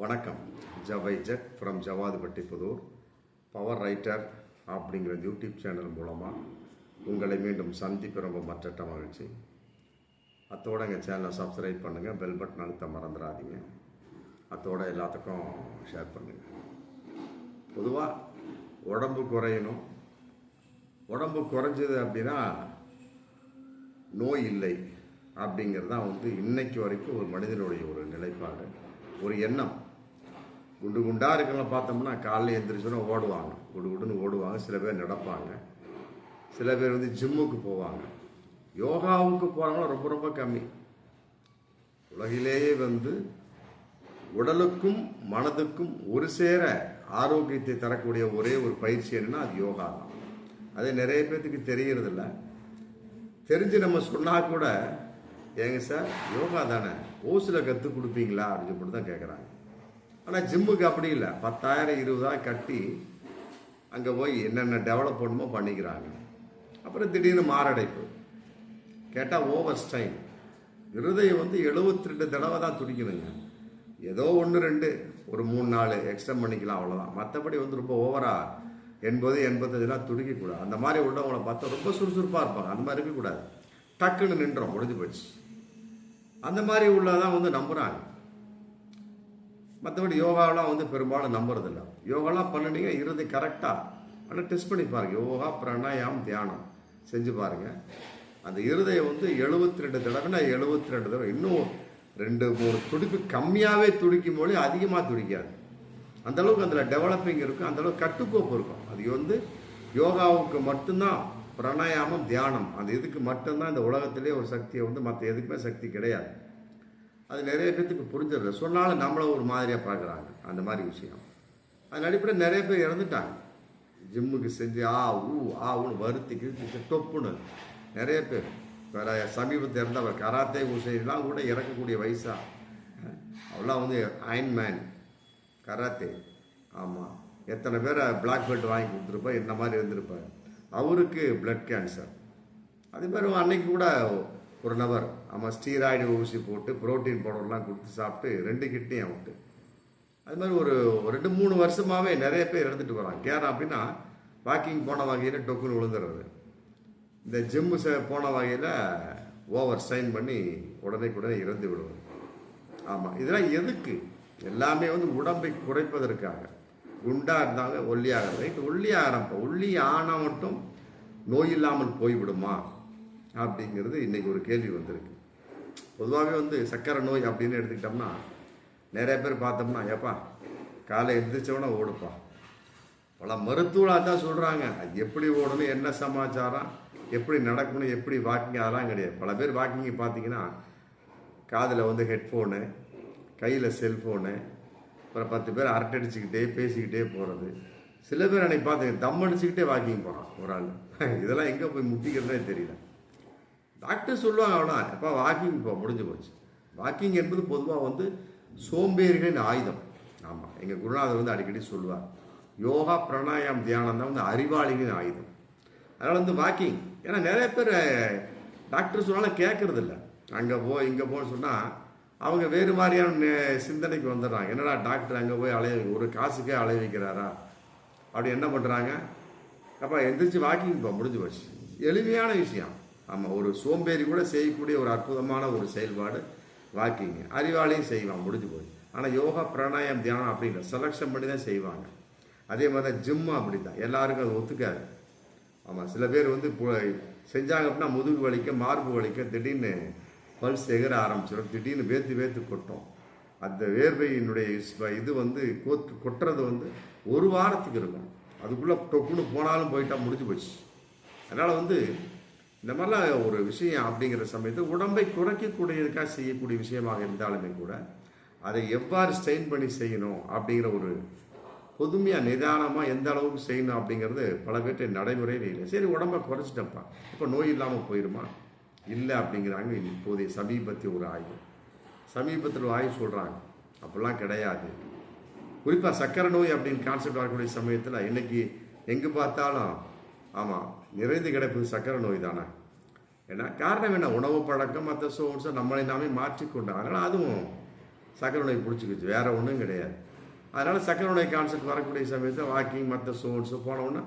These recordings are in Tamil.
வணக்கம். ஜவை jug from Javadhupatti Pudur. Power writer அப்படிங்கிற யூடியூப் சேனல் மூலமாக உங்களை மீண்டும் சந்திப்பு ரொம்ப மற்றட்ட மகிழ்ச்சி. அத்தோடு எங்கள் சேனலை சப்ஸ்கிரைப் பண்ணுங்கள் பெல் பட்டன் அழுத்த மறந்துடாதீங்க. அத்தோட எல்லாத்துக்கும் ஷேர் பண்ணுங்கள் பொதுவாக உடம்பு குறையணும். உடம்பு குறைஞ்சது அப்படின்னா நோய் இல்லை அப்படிங்கிறது தான் வந்து இன்னைக்கு வரைக்கும் ஒரு மனிதனுடைய ஒரு நிலைப்பாடு ஒரு எண்ணம். குண்டு குண்டாக இருக்கிறவங்கள பார்த்தோம்னா காலைல எழுந்திரிச்சோன்னா ஓடுவாங்க. குடு குடுன்னு ஓடுவாங்க. சில பேர் நடப்பாங்க. சில பேர் வந்து ஜிம்முக்கு போவாங்க. யோகாவுக்கு போகிறவங்களும் ரொம்ப ரொம்ப கம்மி. உலகிலேயே வந்து உடலுக்கும் மனதுக்கும் ஒரு சேர ஆரோக்கியத்தை தரக்கூடிய ஒரே ஒரு பயிற்சி என்னன்னா அது யோகா தான். அது நிறைய பேர்த்துக்கு தெரிகிறதில்ல தெரிஞ்சு நம்ம சொன்னால் கூட ஏங்க சார் யோகா தானே? ஓசில் கற்றுக் கொடுப்பீங்களா? அப்படின்னு சொல்லிட்டு தான் கேட்குறாங்க ஆனால் ஜிம்முக்கு அப்படி இல்லை. பத்தாயிரம் இருபதாயிரம் கட்டி அங்கே போய் என்னென்ன டெவலப் பண்ணுமோ பண்ணிக்கிறாங்க. அப்புறம் திடீர்னு மாரடைப்பு. கேட்டால் ஓவர் ஸ்டைன் இருதயம் வந்து எழுபத்தி ரெண்டு தடவை தான் துடிக்கணுங்க ஏதோ ஒன்று ரெண்டு. ஒரு மூணு நாலு. எக்ஸ்டெண்ட் பண்ணிக்கலாம் அவ்வளோதான் மற்றபடி வந்து ரொம்ப ஓவராக எண்பது எண்பத்தஞ்சுலாம் துடிக்கக்கூடாது. அந்த மாதிரி உள்ளவங்களை பார்த்தா ரொம்ப சுறுசுறுப்பாக இருப்பாங்க. அந்த மாதிரி இருக்கக்கூடாது. டக்குன்னு நின்றோம் முடிஞ்சு போச்சு. அந்த மாதிரி உள்ளதான் வந்து நம்புகிறாங்க மற்றபடி யோகாவெலாம் வந்து பெரும்பாலும் நம்புறதில்ல. யோகாலாம் பண்ணினீங்க இருந்து கரெக்டாக ஆனால் டெஸ்ட் பண்ணி பாருங்க. யோகா பிராணாயாம் தியானம் செஞ்சு பாருங்கள் அந்த இருதயம் வந்து எழுபத்தி ரெண்டு தடவைனா எழுபத்தி ரெண்டு தடவை. இன்னும் ரெண்டு மூணு துடிப்பு கம்மியாகவே துடிக்கும் போது அதிகமாக துடிக்காது. அந்தளவுக்கு அதில் டெவலப்பிங் இருக்கும். அந்தளவுக்கு கட்டுக்கோப்பு இருக்கும். அது வந்து யோகாவுக்கு மட்டும்தான் பிராணாயாமம் தியானம். அந்த இதுக்கு மட்டும்தான் இந்த உலகத்திலே ஒரு சக்தியை வந்து மற்ற எதுக்குமே சக்தி கிடையாது. அது நிறைய பேர்த்துக்கு புரிஞ்சிடல சொன்னாலும் நம்மளை ஒரு மாதிரியாக பார்க்குறாங்க. அந்த மாதிரி விஷயம். அதன் அடிப்படையில் நிறைய பேர் இறந்துட்டாங்க. ஜிம்முக்கு செஞ்சு ஆ ஊ ஆ ஊன்னு வருத்தி கிழித்து தொப்புன்னு. நிறைய பேர். வேற சமீபத்தில் இருந்தவர் கராத்தே உசைலாம் கூட இறக்கக்கூடிய வயசா. அவெல்லாம் வந்து அயன்மேன் கராத்தே. ஆமாம் எத்தனை பேரை பிளாக் பெல்ட் வாங்கி கொடுத்துருப்பா இந்த மாதிரி இருந்திருப்பார். அவருக்கு பிளட் கேன்சர் அதே மாதிரி அன்னைக்கு கூட ஒரு நபர். ஆமாம் ஸ்டீராய்டு ஊசி போட்டு புரோட்டீன் பவுடர்லாம் கொடுத்து சாப்பிட்டு ரெண்டு கிட்னியும் அவுட்டு அது மாதிரி ஒரு ரெண்டு மூணு வருஷமாகவே நிறைய பேர் எடுத்துகிட்டு வராங்க ஏன் அப்படின்னா வாக்கிங் போன வகையில் டொக்குன்னு விழுந்துடுறது. இந்த ஜிம்மு ச போன வகையில் ஓவர் ஸ்டைன் பண்ணி உடனே உடனே இறந்து விடுவது ஆமாம் இதெல்லாம் எதுக்கு? எல்லாமே வந்து உடம்பை குறைப்பதற்காக. குண்டாக இருந்தாங்க ஒல்லியாக ரைட் ஒல்லியாகிறப்ப ஒல்லி ஆனால் மட்டும் நோய் இல்லாமல் போய்விடுமா? அப்படிங்கிறது இன்னைக்கு ஒரு கேள்வி வந்திருக்கு. பொதுவாகவே வந்து சக்கரை நோய் அப்படின்னு எடுத்துக்கிட்டோம்னா நிறைய பேர் பார்த்தோம்னா ஏப்பா காலை எந்திரிச்சவன ஓடுப்பா. பல மருத்துவராக தான் சொல்கிறாங்க அது எப்படி ஓடணும் என்ன சமாச்சாரம் எப்படி நடக்கணும் எப்படி வாக்கிங் அதெல்லாம் கிடையாது. பல பேர் வாக்கிங் பார்த்தீங்கன்னா காதில் வந்து ஹெட்ஃபோனு கையில் செல்ஃபோனு அப்புறம் பத்து பேர் அரட்டை அடிச்சுக்கிட்டே பேசிக்கிட்டே போகிறது சில பேர் அன்னைக்கு பார்த்துங்க தம் அடிச்சுக்கிட்டே வாக்கிங் போகிறான் ஒரு ஆள். இதெல்லாம் எங்கே போய் முட்டிக்கிறதே தெரியல. டாக்டர் சொல்லுவாங்க அவ்வளோ இப்போ வாக்கிங் இப்போ முடிஞ்சு போச்சு. வாக்கிங் என்பது பொதுவாக வந்து சோம்பேறிகளின் ஆயுதம். ஆமாம் எங்கள் குருநாதர் வந்து அடிக்கடி சொல்லுவார். யோகா பிராணாயாம் தியானம் தான் வந்து அறிவாளிகளின் ஆயுதம். அதனால் வந்து வாக்கிங் ஏன்னா நிறைய பேர் டாக்டர் சொன்னாலும் கேட்கறது இல்லை அங்கே போ இங்கே போன்னு சொன்னால் அவங்க வேறு மாதிரியான சிந்தனைக்கு வந்துடுறாங்க. என்னடா டாக்டர் அங்கே போய் அலைய ஒரு காசுக்கே அலைய வைக்கிறாரா? அப்படி என்ன பண்ணுறாங்க அப்போ எந்திரிச்சு வாக்கிங் இப்போ முடிஞ்சு போச்சு. எளிமையான விஷயம். ஆமாம் ஒரு சோம்பேறி கூட செய்யக்கூடிய ஒரு அற்புதமான ஒரு செயல்பாடு வாக்கிங் அறிவாளியும் செய்வான் முடிஞ்சு போய் ஆனால் யோகா பிராணாயம் தியானம் அப்படிங்கிற செலக்ஷன் பண்ணி தான் செய்வாங்க. அதே மாதிரி தான் ஜிம்மு அப்படி தான் எல்லாருக்கும் அது ஒத்துக்காது. ஆமாம் சில பேர் வந்து செஞ்சாங்க அப்படின்னா முதுகு வலிக்க மார்பு வலிக்க திடீர்னு பல்ஸ் எகிற ஆரம்பிச்சிடும் திடீர்னு வேத்து வேத்து கொட்டும். அந்த வேர்வையினுடைய இது வந்து கோத்து கொட்டுறது வந்து ஒரு வாரத்துக்கு இருக்கும். அதுக்குள்ளே டொக்குன்னு போனாலும் போயிட்டா முடிஞ்சு போச்சு. அதனால் வந்து இந்த மாதிரிலாம் ஒரு விஷயம் அப்படிங்கிற சமயத்தில் உடம்பை குறைக்கக்கூடியதுக்காக செய்யக்கூடிய விஷயமாக இருந்தாலுமே கூட அதை எவ்வாறு ஸ்ட்ரெயின் பண்ணி செய்யணும் அப்படிங்கிற ஒரு பொதுமையாக நிதானமாக எந்த அளவுக்கு செய்யணும் அப்படிங்கிறது பல பேர்ட்ட நடைமுறையில் இல்லை. சரி உடம்பை குறைச்சிட்டப்பா இப்போ நோய் இல்லாமல் போயிடுமா இல்லை அப்படிங்கிறாங்க. இப்போதைய சமீபத்திய ஒரு ஆய்வு. சமீபத்தில் ஒரு ஆய்வு சொல்கிறாங்க அப்படிலாம் கிடையாது. குறிப்பாக சக்கரை நோய் அப்படின்னு கான்செப்ட் வரக்கூடிய சமயத்தில் இன்றைக்கி எங்கே பார்த்தாலும் ஆமாம் நிறைந்து கிடப்பது சக்கரை நோய் தானே. ஏன்னா காரணம் என்ன? உணவு பழக்கம் மற்ற சோர்ஸை நம்மளை நாமே மாற்றிக்கொண்டாங்க அதனால் அதுவும் சக்கரை நோய் பிடிச்சிக்கிச்சு வேறு ஒன்றும் கிடையாது. அதனால் சக்கரை நோய் கான்செப்ட் வரக்கூடிய சமயத்தில் வாக்கிங் மற்ற சோன்ஸு போனோன்னா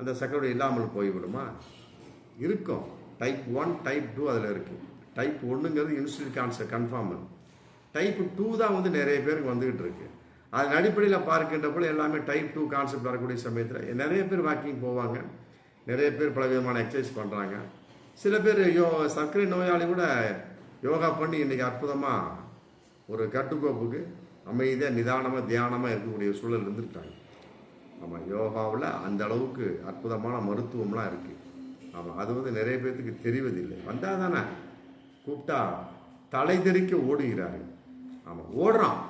அந்த சக்கரை நோய் இல்லாமல் போய்விடுமா? இருக்கும். டைப் ஒன் டைப் டூ அதில் இருக்குது type ஒன்றுங்கிறது insulin concept confirm type two தான் வந்து நிறைய பேருக்கு வந்துக்கிட்டு இருக்கு. அதன் அடிப்படையில் பார்க்கின்ற போல எல்லாமே டைப் டூ கான்செப்ட் வரக்கூடிய சமயத்தில் நிறைய பேர் வாக்கிங் போவாங்க. நிறைய பேர் பல விதமான எக்ஸசைஸ் பண்ணுறாங்க சில பேர் யோ சர்க்கரை நோயாளி கூட யோகா பண்ணி இன்றைக்கி அற்புதமாக ஒரு கட்டுக்கோப்புக்கு அமைதியாக நிதானமாக தியானமாக இருக்கக்கூடிய சூழல் இருந்துருக்காங்க. ஆமாம் யோகாவில் அந்த அளவுக்கு அற்புதமான மருத்துவம்லாம் இருக்குது ஆமாம் அது வந்து நிறைய பேர்த்துக்கு தெரிவதில்லை. வந்தால் தானே கூப்பிட்டா தலை தெறிக்க ஓடுகிறாரு. ஆமாம் ஓடுறான்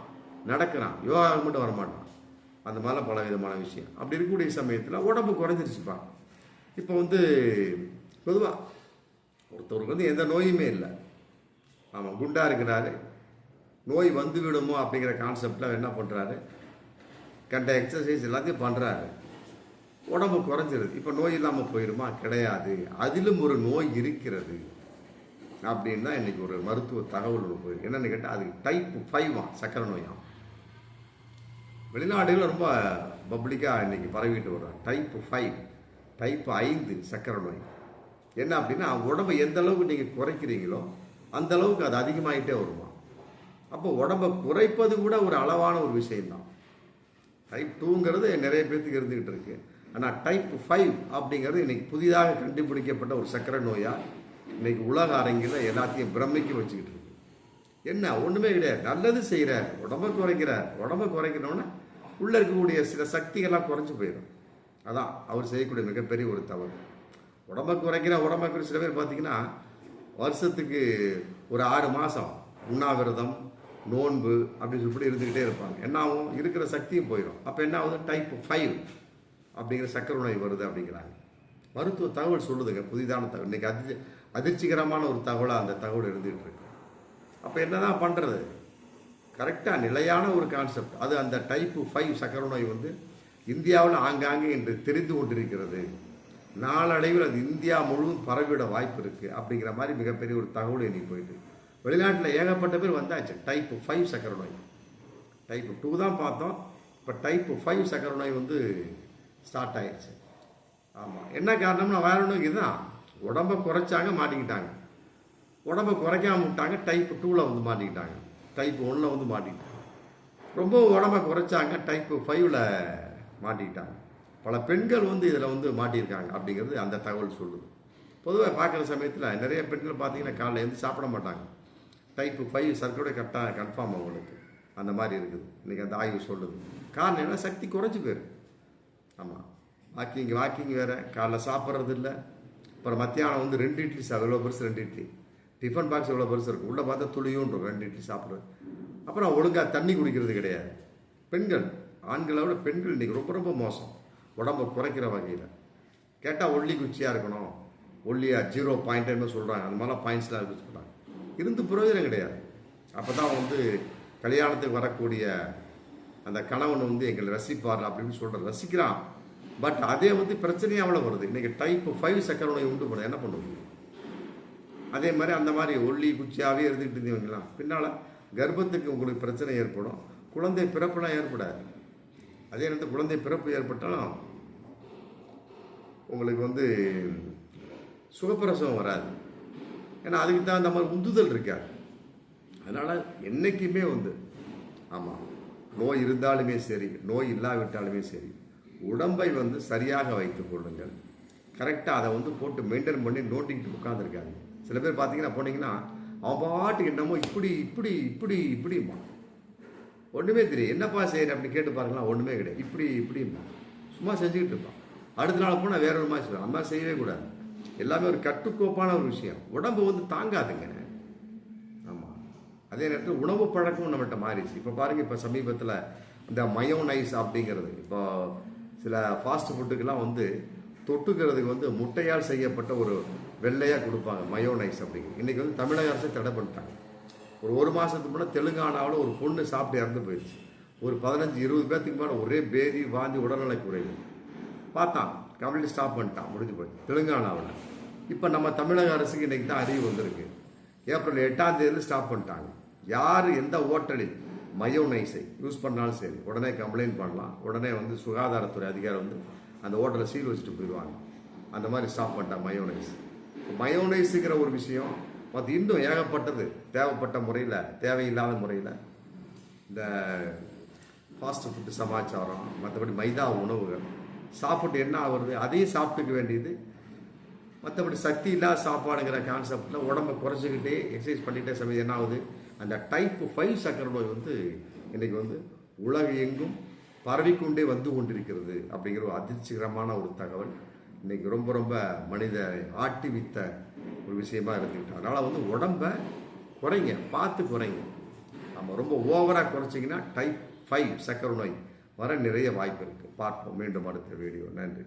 நடக்கிறான் யோகா மட்டும் வரமாட்டான். அந்த மாதிரிலாம் பல விதமான விஷயம். அப்படி இருக்கக்கூடிய சமயத்தில் உடம்பு குறைஞ்சிருச்சுப்பா. இப்போ வந்து பொதுவாக ஒருத்தவருக்கு வந்து எந்த நோயுமே இல்லை. ஆமாம் குண்டாக இருக்கிறாரு. நோய் வந்து விடுமோ அப்படிங்கிற கான்செப்டில் என்ன பண்ணுறாரு கண்ட எக்ஸசைஸ் எல்லாத்தையும் பண்ணுறாரு உடம்பு குறைஞ்சிருது. இப்போ நோய் இல்லாமல் போயிடுமா கிடையாது. அதிலும் ஒரு நோய் இருக்கிறது. அப்படின்னு தான் இன்னைக்கு ஒரு மருத்துவ தகவல் ஒன்று போயிருக்கு. என்னென்னு கேட்டால் அது டைப் ஃபைவாம் சக்கரை நோயாம் வெளிநாடுகளில் ரொம்ப பப்ளிக்காக இன்னைக்கு பரவிட்டு வர்றாங்க. டைப் ஃபைவ் டைப் ஐந்து சக்கரை நோய் என்ன அப்படின்னா உடம்பை எந்த அளவுக்கு நீங்கள் குறைக்கிறீங்களோ அந்த அளவுக்கு அது அதிகமாகிட்டே வருமா? அப்போ உடம்பை குறைப்பது கூட ஒரு அளவான ஒரு விஷயம்தான். டைப் டூங்கிறது நிறைய பேர்த்துக்கு இருந்துக்கிட்டு இருக்கு. ஆனால் டைப் ஃபைவ் அப்படிங்கிறது இன்னைக்கு புதிதாக கண்டுபிடிக்கப்பட்ட ஒரு சக்கரை நோயாக இன்னைக்கு உலக அரங்கில் எல்லாத்தையும் பிரமிக்க வச்சுக்கிட்டு இருக்கு. என்ன ஒன்றுமே கிடையாது. நல்லது செய்கிற உடம்பை குறைக்கிற உடம்பை குறைக்கணும்னா உள்ளே இருக்கக்கூடிய சில சக்திகள்லாம் குறைஞ்சி போயிடும். அதான் அவர் செய்யக்கூடிய மிகப்பெரிய ஒரு தவறு. உடம்பை குறைக்கிற உடம்பை குறை சில பேர் பார்த்தீங்கன்னா வருஷத்துக்கு ஒரு ஆறு மாதம் உண்ணாவிரதம் நோன்பு அப்படின்னு சொல்லி இருந்துக்கிட்டே இருப்பாங்க. என்ன ஆகும்? இருக்கிற சக்தியும் போயிடும் அப்போ என்ன ஆகுது? டைப் ஃபைவ் அப்படிங்கிற சக்கர நோய் வருது அப்படிங்கிறாங்க. மருத்துவ தகவல் சொல்லுதுங்க. புதிதான தகவல். இன்னைக்கு அதிர்ச்சி அதிர்ச்சிகரமான ஒரு தகவலாக அந்த தகவல் இருந்துகிட்டு இருக்கு. அப்போ என்ன தான் பண்ணுறது கரெக்டாக நிலையான ஒரு கான்செப்ட் அது அந்த டைப்பு ஃபைவ் சக்கர நோய் வந்து இந்தியாவில் ஆங்காங்கே இன்று தெரிந்து கொண்டிருக்கிறது. நாளடைவில் அது இந்தியா முழுவதும் பரவிட வாய்ப்பு இருக்குது அப்படிங்கிற மாதிரி மிகப்பெரிய ஒரு தகவல் இன்னைக்கு போயிட்டு. வெளிநாட்டில் ஏகப்பட்ட பேர் வந்தாச்சு டைப்பு ஃபைவ் சக்கர நோய். டைப்பு டூ தான் பார்த்தோம் இப்போ டைப்பு ஃபைவ் சக்கர நோய் வந்து ஸ்டார்ட் ஆயிடுச்சு ஆமாம் என்ன காரணம்னா வேற ஒன்றும் இதுதான். உடம்பை குறைச்சாங்க மாட்டிக்கிட்டாங்க. உடம்பை குறைக்காம விட்டாங்க டைப் டூவில் வந்து மாட்டிக்கிட்டாங்க. டைப் ஒன்றில் வந்து மாட்டிக்கிட்டாங்க. ரொம்ப உடம்பை குறைச்சாங்க டைப்பு ஃபைவ்ல மாட்டிக்கிட்டாங்க. பல பெண்கள் வந்து இதில் வந்து மாட்டியிருக்காங்க அப்படிங்கிறது அந்த தகவல் சொல்லுது. பொதுவாக பார்க்குற சமயத்தில் நிறைய பெண்கள் பார்த்தீங்கன்னா காலைல எழுந்து சாப்பிட மாட்டாங்க. டைப்பு ஃபைவ் சர்க்கரை கரெக்டாக கன்ஃபார்ம் அவங்களுக்கு. அந்த மாதிரி இருக்குது. இன்றைக்கி அந்த ஆய்வு சொல்லுது. காரணம் என்ன சக்தி குறைஞ்சி போயிடும் ஆமாம் வாக்கிங் வாக்கிங் வேறு. காலைல சாப்பிட்றது இல்லை. அப்புறம் மத்தியானம் வந்து ரெண்டு இட்லி எவ்வளோ பெருசு? ரெண்டு இட்லி. டிஃபன் பாக்ஸ் எவ்வளோ பெருசு இருக்கும் உள்ளே பார்த்தா துளியும் இருக்கும் ரெண்டு இட்லி சாப்பிட்றது. அப்புறம் ஒழுங்காக தண்ணி குடிக்கிறது கிடையாது. பெண்கள் ஆண்களை விட பெண்கள் இன்றைக்கி ரொம்ப ரொம்ப மோசம். உடம்பை குறைக்கிற வகையில். கேட்டால் ஒல்லி குச்சியாக இருக்கணும். ஒல்லியாக ஜீரோ பாயிண்ட்னு சொல்கிறாங்க அந்த மாதிரிலாம் பாயிண்ட்ஸ்லாம் இருக்கு சொல்கிறாங்க இருந்து பிரயோஜனம் கிடையாது. அப்போ தான் வந்து கல்யாணத்துக்கு வரக்கூடிய அந்த கணவன் வந்து எங்களை ரசிப்பார் அப்படின்னு சொல்கிற ரசிக்கிறான். பட் அதே வந்து பிரச்சனையாக அவ்வளோ வருது. இன்றைக்கி டைப் ஃபைவ் சக்கரை நோய் உண்டு பண்ண என்ன பண்ணுவோம் அதே மாதிரி அந்த மாதிரி ஒல்லி குச்சியாகவே இருந்துக்கிட்டு இருந்தீங்களா பின்னால் கர்ப்பத்துக்கு உங்களுக்கு பிரச்சனை ஏற்படும். குழந்தை பிறப்புலாம் ஏற்படாது. அதே நேரத்தில் குழந்தை பிறப்பு ஏற்பட்டாலும் உங்களுக்கு வந்து சுகப்பிரசவம் வராது. ஏன்னா அதுக்கு தகுந்த மாதிரி உந்துதல் இருக்காது. அதனால் என்றைக்குமே வந்து ஆமாம் நோய் இருந்தாலுமே சரி நோய் இல்லாவிட்டாலுமே சரி உடம்பை வந்து சரியாக வைத்துக் கொள்ளுங்கள். கரெக்டாக அதை வந்து போட்டு மெயின்டைன் பண்ணி நோண்டிக்கிட்டு உட்காந்துருக்காங்க சில பேர் பார்த்தீங்கன்னா போனீங்கன்னா அவன் பாட்டுக்கு என்னமோ இப்படி இப்படி இப்படி இப்படிமா ஒன்றுமே தெரியும் என்னப்பா செய்கிறேன் அப்படி கேட்டு பாருங்களா ஒன்றுமே கிடையாது. இப்படி இப்படி சும்மா செஞ்சுக்கிட்டு இருப்பான். அடுத்த நாள் போனால் வேற ஒரு மாதிரி செய்வான். நம்ம செய்யவே கூடாது. எல்லாமே ஒரு கட்டுக்கோப்பான ஒரு விஷயம். உடம்பு வந்து தாங்காதுங்க. ஆமாம் அதே நேரத்தில் உணவு பழக்கம் நம்மகிட்ட மாறிடுச்சு. இப்போ பாருங்கள் இப்போ சமீபத்தில் இந்த மயோனைஸ் அப்படிங்கிறது இப்போ சில ஃபாஸ்ட் ஃபுட்டுக்கெல்லாம் வந்து தொட்டுக்கிறதுக்கு வந்து முட்டையால் செய்யப்பட்ட ஒரு வெள்ளையாக கொடுப்பாங்க மயோனைஸ் அப்படிங்கிறது. இன்றைக்கி வந்து தமிழக அரசு தடை பண்ணிட்டாங்க. ஒரு ஒரு மாதத்துக்கு முன்னே தெலுங்கானாவில் ஒரு பொண்ணு சாப்பிட்டு இறந்து போயிடுச்சு. ஒரு பதினஞ்சு இருபது பேர்த்துக்கு மேலே ஒரே பேதி வாந்தி உடல்நலை குறைவு. பார்த்தான். கம்ப்ளீட் ஸ்டாப் பண்ணிட்டான். முடிஞ்சு போய் தெலுங்கானாவில். இப்போ நம்ம தமிழக அரசுக்கு இன்றைக்கி தான் அறிவு வந்திருக்கு. ஏப்ரல் எட்டாம் தேதியில் ஸ்டாப் பண்ணிட்டாங்க. யார் எந்த ஹோட்டலில் மயோனைஸை யூஸ் பண்ணாலும் சரி உடனே கம்ப்ளைண்ட் பண்ணலாம். உடனே வந்து சுகாதாரத்துறை அதிகாரி வந்து அந்த ஹோட்டலை சீல் வச்சுட்டு போயிடுவாங்க. அந்த மாதிரி ஸ்டாப் பண்ணிட்டான் மயோனைஸ் மயோனைஸுங்கிற ஒரு விஷயம் மற்ற இன்னும் ஏகப்பட்டது. தேவைப்பட்ட முறையில் தேவையில்லாத முறையில் இந்த ஃபாஸ்ட் ஃபுட்டு சமாச்சாரம் மற்றபடி மைதா உணவுகள். சாப்பிட்டு என்ன ஆகுறது? அதையும் சாப்பிட்டுக்க வேண்டியது. மற்றபடி சக்தி இல்லாத சாப்பாடுங்கிற கான்செப்டில் உடம்பை குறைச்சிக்கிட்டே எக்ஸசைஸ் பண்ணிகிட்டே சமயம் என்ன ஆகுது? அந்த டைப் ஃபைவ் சக்கரை நோய் வந்து இன்றைக்கி வந்து உலக எங்கும் பரவிக்கொண்டே வந்து கொண்டிருக்கிறது அப்படிங்கிற ஒரு அதிர்ச்சிகரமான ஒரு தகவல். இன்றைக்கி ரொம்ப ரொம்ப மனித ஆட்டி வித்த ஒரு விஷயமா இருந்துக்கிட்டு அதனால் வந்து உடம்பை குறைங்க பார்த்து குறைங்க. நம்ம ரொம்ப ஓவராக குறைச்சிங்கன்னா டைப் ஃபைவ் சக்கர நோய் வர நிறைய வாய்ப்பு இருக்குது பார்ப்போம். மீண்டும் அடுத்த வீடியோ நன்றி.